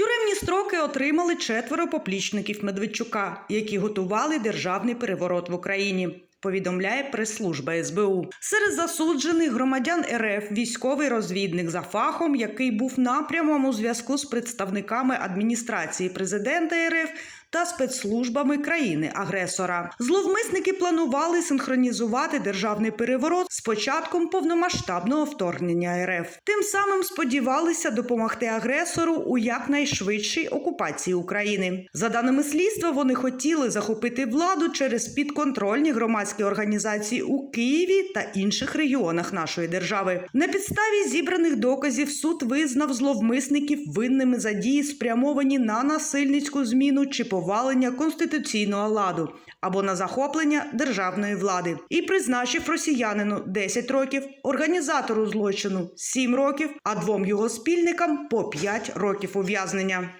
Тюремні строки отримали четверо поплічників Медведчука, які готували державний переворот в Україні. Повідомляє прес-служба СБУ. Серед засуджених громадян РФ військовий розвідник за фахом, який був напрямом у зв'язку з представниками адміністрації президента РФ та спецслужбами країни-агресора. Зловмисники планували синхронізувати державний переворот з початком повномасштабного вторгнення РФ. Тим самим сподівалися допомогти агресору у якнайшвидшій окупації України. За даними слідства, вони хотіли захопити владу через підконтрольні громадські організації у Києві та інших регіонах нашої держави. На підставі зібраних доказів суд визнав зловмисників винними за дії, спрямовані на насильницьку зміну чи повалення конституційного ладу або на захоплення державної влади, і призначив росіянину 10 років, організатору злочину 7 років, а двом його спільникам по 5 років ув'язнення.